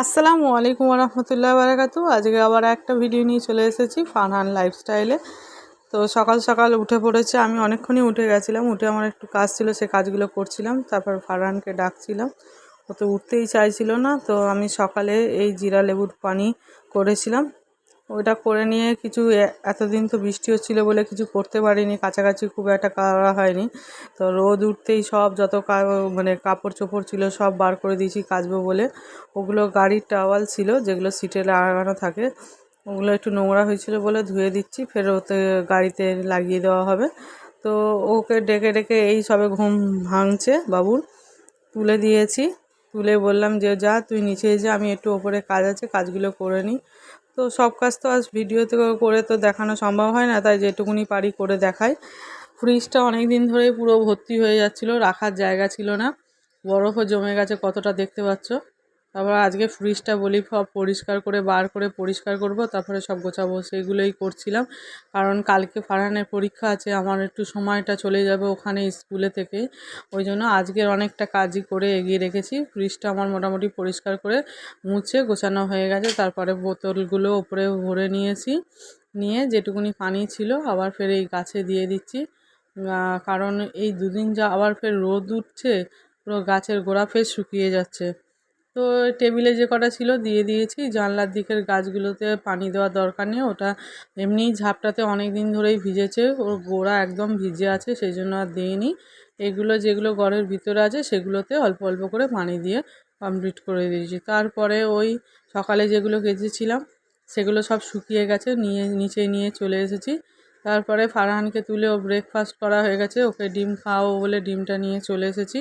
আসসালামু আলাইকুম রহমতুল্লাহ বারাকাতু আজকে আবার একটা ভিডিও নিয়ে চলে এসেছি ফানহান লাইফস্টাইলে তো সকাল সকাল উঠে পড়েছে, আমি অনেকক্ষণই উঠে গেছিলাম, উঠে আমার একটু কাজ ছিল, সে কাজগুলো করছিলাম, তারপর ফারহানকে ডাকছিলাম। ও তো উঠতেই চাইছিল না, তো আমি সকালে এই জিরা লেবুর পানি করেছিলাম। ওইটা করে নিয়ে কিছু এতদিন তো বৃষ্টি হচ্ছিল বলে কিছু করতে পারিনি। কাছাকাছি খুব একটা করা হয়নি। তো রোদ উঠতেই সব যত মানে কাপড় চোপড় ছিল সব বার করে দিয়েছি কাচবো বলে। ওগুলো গাড়ির টাওয়াল ছিল যেগুলো সিটে লাগানো থাকে। ওগুলো একটু নোংরা হয়েছিল বলে ধুয়ে দিচ্ছি ফের ওতে গাড়িতে লাগিয়ে দেওয়া হবে। তো ওকে ডেকে ডেকে এই সবে ঘুম ভাঙছে বাবুর। তুলে দিয়েছি। তুলে বললাম যে, যা, তুই নিচে যা, আমি একটু ওপরে কাজ আছে, কাজগুলো করে নিই। তো সব কাজ তো আজ ভিডিওতে করে তো দেখানো সম্ভব হয় না, তাই যেটুকুনি পারি করে দেখাই। ফ্রিজটা অনেক দিন ধরেই পুরো ভর্তি হয়ে যাচ্ছিল, রাখার জায়গা ছিল না। বরফও জমে গেছে, কতটা দেখতে পাচ্ছ? তারপর আজকে ফ্রিজটা বলি, সব পরিষ্কার করে, বার করে পরিষ্কার করব, তারপরে সব গোছাবো, সেইগুলোই করছিলাম। কারণ কালকে ফারহানের পরীক্ষা আছে, আমার একটু সময়টা চলে যাবে ওখানে স্কুলে থেকে। ওই জন্য আজকের অনেকটা কাজই করে এগিয়ে রেখেছি। ফ্রিজটা আমার মোটামুটি পরিষ্কার করে মুছে গোছানো হয়ে গেছে, তারপরে বোতলগুলো ওপরে ভরে নিয়েছি। নিয়ে যেটুকুনি পানি ছিল আবার ফের এই গাছে দিয়ে দিচ্ছি। কারণ এই দুদিন যা আবার ফের রোদ উঠছে, পুরো গাছের গোড়া ফের শুকিয়ে যাচ্ছে। তো টেবিলে যে কটা ছিল দিয়ে দিয়েছি। জানলার দিকের গাছগুলোতে পানি দেওয়ার দরকার নেই। ওটা এমনিই ঝাপটাতে অনেক দিন ধরেই ভিজেছে। ওর গোড়া একদম ভিজে আছে সেই জন্য আর দিইনি এগুলো যেগুলো ঘরের ভিতরে আছে, সেগুলোতে অল্প অল্প করে পানি দিয়ে কমপ্লিট করে দিয়েছি। তারপরে ওই সকালে যেগুলো কেচেছিলাম, সেগুলো সব শুকিয়ে গেছে, নিয়ে, নিচে নিয়ে চলে এসেছি। তারপরে ফারহানকে তুলে ও ব্রেকফাস্ট করা হয়ে গেছে। ওকে ডিম খাওয়াবো বলে ডিমটা নিয়ে চলে এসেছি।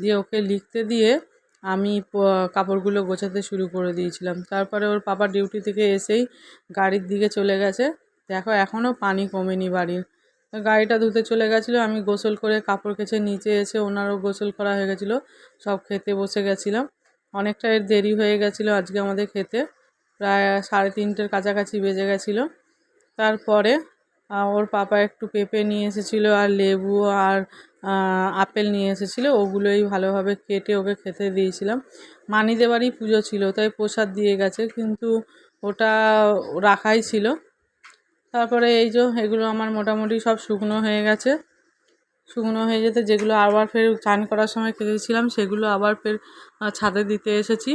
দিয়ে ওকে লিখতে দিয়ে আমি কাপড়গুলো গোছাতে শুরু করে দিয়েছিলাম। তারপরে ওর পাপা ডিউটি থেকে এসেই গাড়ির দিকে চলে গেছে। দেখো এখনও পানি কমেনি বাড়ির। গাড়িটা ধুতে চলে গেছিল, আমি গোসল করে কাপড় কেচে নিচে এসে ওনারও গোসল করা হয়ে গেছিল। সব খেতে বসে গেছিলাম। অনেকটাই দেরি হয়ে গেছিল আজকে আমাদের খেতে। প্রায় সাড়ে তিনটের কাছাকাছি বেজে গেছিল। তারপরে ওর পাপা একটু পেঁপে নিয়ে এসেছিল আর লেবু আর আপেল নিয়ে এসেছিল। ওগুলোই ভালোভাবে কেটে ওকে খেতে দিয়েছিলাম। মানিদের বাড়ি পুজো ছিল, তাই প্রসাদ দিয়ে গেছে। কিন্তু ওটা রাখাই ছিল। তারপরে এই যে এগুলো আমার মোটামুটি সব শুকনো হয়ে গেছে। শুকনো হয়ে যেতে যেগুলো আবার ফের চান করার সময় কেটেছিলাম সেগুলো আবার ফের ছাদে দিতে এসেছি।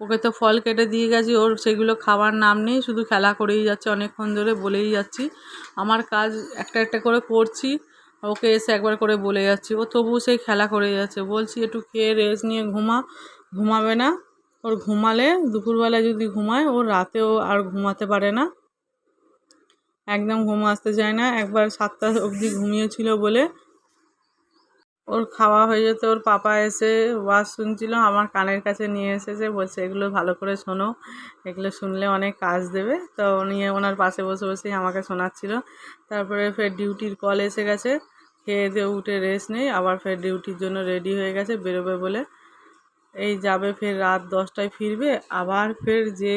ওকে তো ফল কেটে দিয়ে গেছি, ওর সেগুলো খাওয়ার নাম নেই, শুধু খেলা করেই যাচ্ছে, অনেকক্ষণ ধরে বলেই যাচ্ছি। আমার কাজ একটা একটা করে করছি, ওকে এসে একবার করে বলে যাচ্ছি, ও তবু সেই খেলা করে যাচ্ছে। বলছি, একটু খেয়ে রেস্ট নিয়ে ঘুমা, ঘুমাবে না? ওর ঘুমালে, দুপুরবেলা যদি ঘুমায়, ও রাতেও আর ঘুমাতে পারে না। একদম ঘুম আসতে চায় না, একবার সাতটা অবধি ঘুমিয়েছিল বলে ওর খাওয়া হয়ে যেত, ওর পাপা এসে ওয়াজ শুনছিল, আমার কানের কাছে নিয়ে এসেছে, বলছে, এগুলো ভালো করে শোনো, এগুলো শুনলে অনেক কাজ দেবে। তো নিয়ে ওনার পাশে বসে বসেই আমাকে শোনাচ্ছিল। তারপরে ফের ডিউটির কল এসে গেছে, খেয়ে দিয়ে উঠে রেস্ট নেই, আবার ফের ডিউটির জন্য রেডি হয়ে গেছে, বেরোবে বলে। এই যাবে ফের রাত দশটায় ফিরবে, আবার ফের যে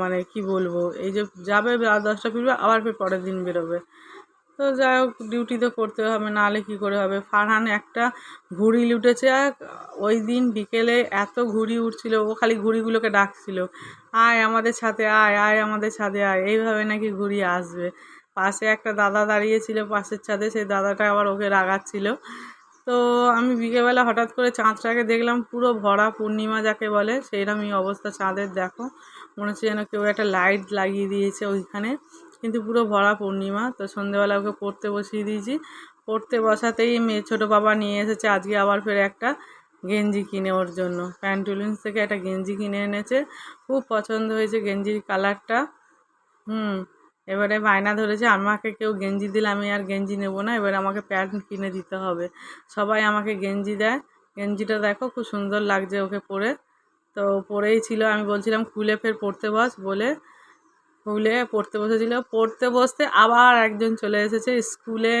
মানে কি বলব, এই যে যাবে রাত দশটায় ফিরবে, আবার ফের পরের দিন বেরোবে। তো যাই হোক ডিউটি তো করতে হবে, নাহলে কী করে হবে? ফারহান একটা ঘুড়ি লুটেছে ওই দিন বিকেলে এত ঘুড়ি উঠছিল ও খালি ঘুড়িগুলোকে ডাকছিল। আয় আমাদের ছাদে আয় আয় আমাদের ছাদে আয়। এইভাবে নাকি ঘুড়ি আসবে। পাশে একটা দাদা দাঁড়িয়েছিল, পাশের ছাদে, সেই দাদাটা আবার ওকে রাগাচ্ছিল। তো আমি বিকেলবেলা হঠাৎ করে চাঁদটাকে দেখলাম, পুরো ভরা পূর্ণিমা যাকে বলে সেইরকমই অবস্থা চাঁদের, দেখো। মনে হচ্ছে যেন কেউ একটা লাইট লাগিয়ে দিয়েছে ওইখানে। কিন্তু পুরো ভরা পূর্ণিমা, তো সন্ধেবেলা ওকে পড়তে বসিয়ে দিয়েছি। পড়তে বসাতেই মেয়ে ছোটো বাবা নিয়ে এসেছে, আজকে আবার ফের একটা গেঞ্জি কিনে ওর জন্য। প্যান্টুলিন্স থেকে একটা গেঞ্জি কিনে এনেছে। খুব পছন্দ হয়েছে গেঞ্জির কালারটা। হুম, এবারে বায়না ধরেছে, আমাকে কেউ গেঞ্জি দিলে আমি আর গেঞ্জি নেব না, এবারে আমাকে প্যান্ট কিনে দিতে হবে। সবাই আমাকে গেঞ্জি দেয়। গেঞ্জিটা দেখো খুব সুন্দর লাগছে ওকে পরে। তো পরেই ছিল, আমি বলছিলাম, খুলে ফের পড়তে বস, বলে খুলে পড়তে বসেছিল। পড়তে বসতে আবার একজন চলে এসেছে। স্কুলে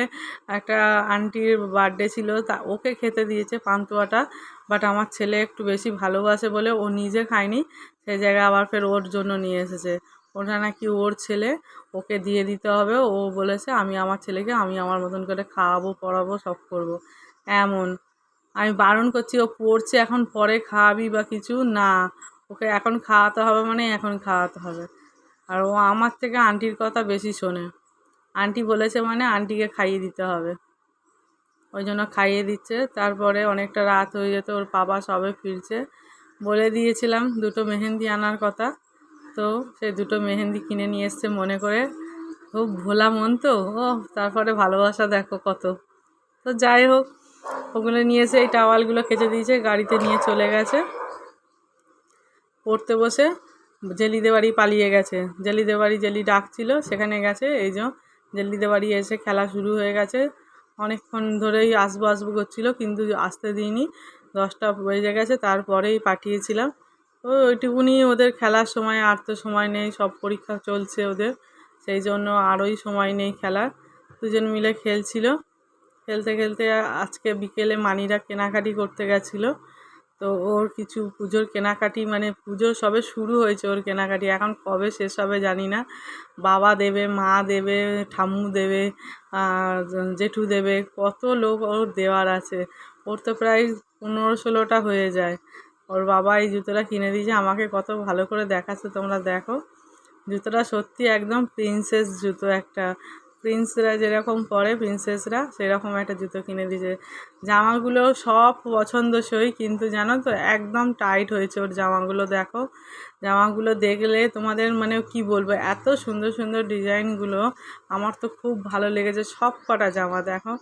একটা আন্টির বার্থডে ছিল। তা ওকে খেতে দিয়েছে পান্তুয়াটা। বাট আমার ছেলে একটু বেশি ভালোবাসে বলে ও নিজে খায়নি। সেই জায়গায় আবার ফের ওর জন্য নিয়ে এসেছে। ওটা নাকি ওর ছেলে। ওকে দিয়ে দিতে হবে। ও বলেছে, আমি আমার ছেলেকে, আমি আমার মতন করে খাওয়াবো, পড়াবো, সব করব। এমন। আমি বারণ করছি, ও পড়ছে, এখন পরে খাওয়াবি বা কিছু? না। ওকে এখন খাওয়াতে হবে মানে এখন খাওয়াতে হবে। আর ও আমার থেকে আন্টির কথা বেশি শোনে। আন্টি বলেছে মানে আন্টিকে খাইয়ে দিতে হবে। ওই জন্য খাইয়ে দিচ্ছে। তারপরে অনেকটা রাত হয়ে যেত ওর বাবা সবে ফিরছে। বলে দিয়েছিলাম দুটো মেহেন্দি আনার কথা। তো সে দুটো মেহেন্দি কিনে নিয়ে এসছে মনে করে। খুব ভোলা মন তো ও তারপরে ভালোবাসা দেখো কত। তো যাই হোক, ওগুলো নিয়ে এসে এই টাওয়ালগুলো কেচে দিয়েছে, গাড়িতে নিয়ে চলে গেছে। পড়তে বসে জেলিদের বাড়ি পালিয়ে গেছে। জেলিদের বাড়ি জেলি ডাকছিল সেখানে গেছে। এই যে জেলিদের বাড়ি এসে খেলা শুরু হয়ে গেছে। অনেকক্ষণ ধরেই আসব আসব করছিল, কিন্তু আসতে দিইনি। দশটা বেজে গেছে, তারপরেই পাঠিয়েছিলাম। ও, ওইটুকুনি ওদের খেলার সময়, আর তো সময় নেই, সব পরীক্ষা চলছে ওদের। সেই জন্য আরোই সময় নেই খেলার। দুজন মিলে খেলছিল। খেলতে খেলতে আজকে বিকেলে মানিরা কেনাকাটি করতে গেছিল। তো ওর কিছু পুজোর কেনাকাটি মানে পুজো সবে শুরু হয়েছে ওর কেনাকাটি। এখন কবে শেষ হবে জানি না। বাবা দেবে, মা দেবে, ঠাম্মু দেবে জেঠু দেবে, কত লোক ওর দেওয়ার আছে। ওর তো প্রায় পনেরো ষোলোটা হয়ে যায়। ওর বাবা এই জুতোটা কিনে দিয়েছে, আমাকে কত ভালো করে দেখাচ্ছে, তোমরা দেখো। জুতোটা সত্যি একদম প্রিন্সেস জুতো একটা। প্রিন্সরা যেরকম পরে প্রিন্সেসরা, সেরকম একটা জুতো কিনে দিয়েছে। জামাগুলো সব পছন্দসই, কিন্তু জানো তো, একদম টাইট হয়েছে ওর জামাগুলো, দেখো। জামাগুলো দেখলে তোমাদের মানে কি বলব, এত সুন্দর সুন্দর ডিজাইনগুলো, আমার তো খুব ভালো লেগেছে সব কটা জামা, দেখো।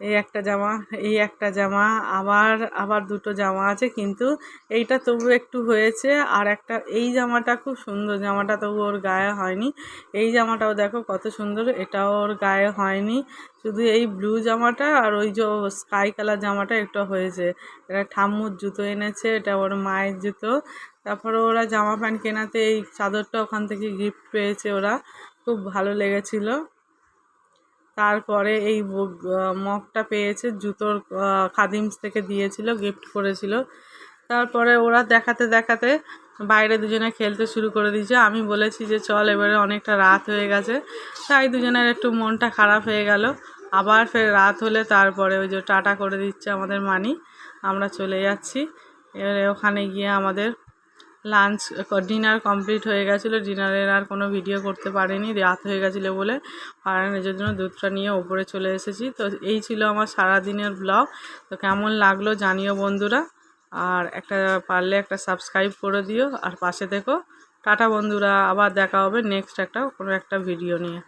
এই একটা জামা, এই একটা জামা, আবার আবার দুটো জামা আছে, কিন্তু এইটা তবু একটু হয়েছে, আর একটা, এই জামাটা খুব সুন্দর, জামাটা তবু ওর গায়ে হয়নি। এই জামাটাও দেখো কত সুন্দর, এটাও ওর গায়ে হয়নি। শুধু এই ব্লু জামাটা আর ওই যে স্কাই কালার জামাটা একটু হয়েছে। এটা ঠাম্মুর জুতো এনেছে, এটা ওর মায়ের জুতো। তারপরে ওরা জামা প্যান্ট কেনাতে এই চাদরটা ওখান থেকে গিফট পেয়েছে ওরা। খুব ভালো লেগেছিলো। তারপরে এই মগটা পেয়েছে, জুতোর খাদিমস থেকে দিয়েছিল গিফট করেছিল। তারপরে ওরা দেখাতে দেখাতে বাইরে দুজনে খেলতে শুরু করে দিয়েছে। আমি বলেছি যে, চল এবারে অনেকটা রাত হয়ে গেছে। তাই দুজনের একটু মনটা খারাপ হয়ে গেল। আবার ফের রাত হলে তারপরে ওই যে টাটা করে দিচ্ছে আমাদের মানি। আমরা চলে যাচ্ছি। এবারে ওখানে গিয়ে আমাদের লাঞ্চ ডিনার কমপ্লিট হয়ে গেছিল। ডিনারের আর কোনো ভিডিও করতে পারিনি, রাত হয়ে গেছিল বলে। আর নিজের জন্য দুধটা নিয়ে ওপরে চলে এসেছি। তো এই ছিল আমার সারা দিনের ব্লগ তো কেমন লাগল জানিও বন্ধুরা। আর একটা, পারলে একটা সাবস্ক্রাইব করে দিও। আর পাশে দেখো। টাটা বন্ধুরা, আবার দেখা হবে নেক্সট একটা, কোনো একটা ভিডিও নিয়ে।